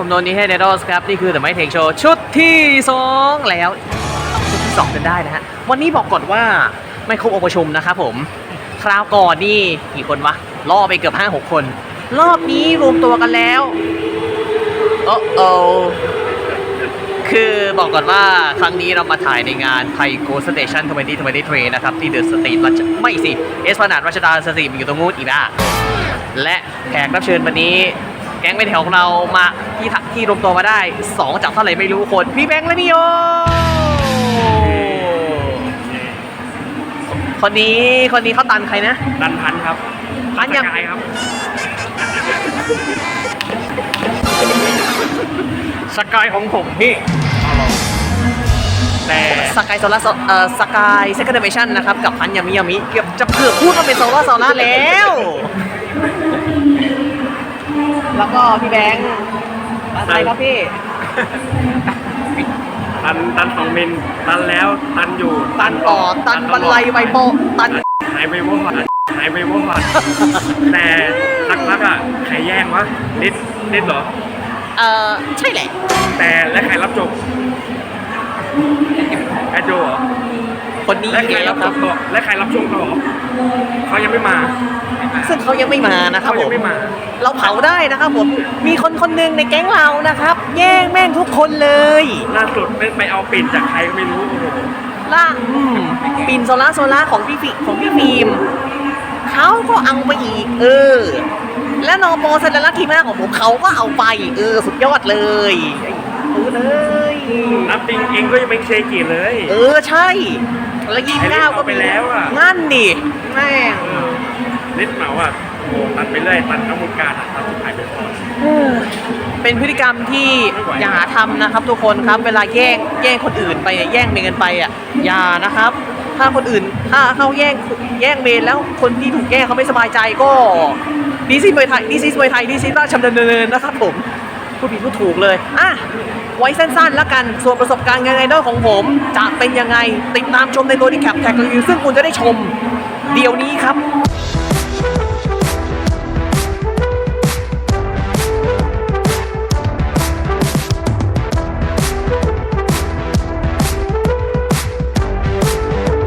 ผมโดนนี้ให้เนโดสครับ นี่คือ The Might Take Show ชุดที่ 2 แล้ว ชุดที่2กันได้นะฮะ วันนี้บอกก่อนว่าไม่ครบองค์ประชุมนะครับผม คราวก่อนนี่กี่คนวะ ล่อไปเกือบ 5-6 คน รอบนี้รวมตัวกันแล้ว โอ้โอคือบอกก่อนว่าครั้งนี้เรามาถ่ายในงานไทยโกสเตชัน2023นตี้ทรีนะครับ ที่เดอะสตรีทไม่สิ เอสพนาดรัชดาสตรีทอยู่ตรงนู้นอีกนะและแขกรับเชิญวันนี้ แก๊งเป็นแถวของเรามาที่ทะที่รวมตัวมาได้ 2 จากเท่าไหร่ไม่รู้คน พี่แบงค์และพี่โย คนนี้คนนี้เขาตันใครนะ ดันพันครับพันยัง สกายครับ สกายของผมพี่แต่สกายโซล่าเอ่อสกายเซคันเดเมชันนะครับ กับพันยามิยามิ เกือบจะเกือบพูดว่าเป็นโซล่าโซล่าแล้ว แล้วก็พี่แบงค์อะไรครับพี่ ตันตันสองมิลตันแล้วตันอยู่ตันปอดตันบันไลไวโปตันหายไปว่าฝันหายไปว่าฝันแต่สักพักอะใครแย่งวะนิดนิดเหรอ เอ่อใช่แหละ แต่และใครรับจบแอดโจเหรอ คนนี้และใครแล้รัวบคจรับบต่อและใครรับช่วงต่อเขายังไม่มา ซึ่งเขายังไม่มานะครับเขาผยังมไม่มา เราเผาได้นะครับผมมีคนคนหนึ่งในแก๊งเรานะครับ แย่งแม่งทุกคนเลยล่าสุดไม่ไปเอาปิ่นจากใครก็ไม่รู้โอ้โหล่าอืมปินโซล่าโซล่าของพี่ฟิของพี่ฟิล์มเขาก็เอาไปอีก เออ และนอโปสัญลักษณ์ทีมหน้าของผมเขาก็เอาไป เออ สุดยอดเลยไอ้เอ อเลยนับจริงเองก็ยังเป็นเคกิเลย เออใช่ แล้วยี่สิบเก้าก็ไปแล้วอะงั้นดิแม่งเออนิดเหมาอะโอ้โหตันไปเรื่อยตันเข้ามุกการอะตันสุดท้ายไปพอเออเป็นพฤติกรรมที่ไม่ไหวอย่าทำนะครับ ทุกคนครับ เวลาแย่งแย่งคนอื่นไปแย่งเมนกันไปอะอย่านะครับ ถ้าคนอื่นถ้าเขาแย่งแย่งเมนแล้วคนที่ถูกแย่งเขาไม่สบายใจก็ดีซีมวยไทยดีซีมวยไทยดีซีราชดำเนินนะครับผม พูดผิดพูดถูกเลยอะไว้สั้นๆแล้วกัน ส่วนประสบการณ์งานไอดอลของผมจะเป็นยังไง ติดตามชมในตัวดีแคปแท็กรีวิวซึ่งคุณจะได้ชม เดี๋ยวนี้ครับ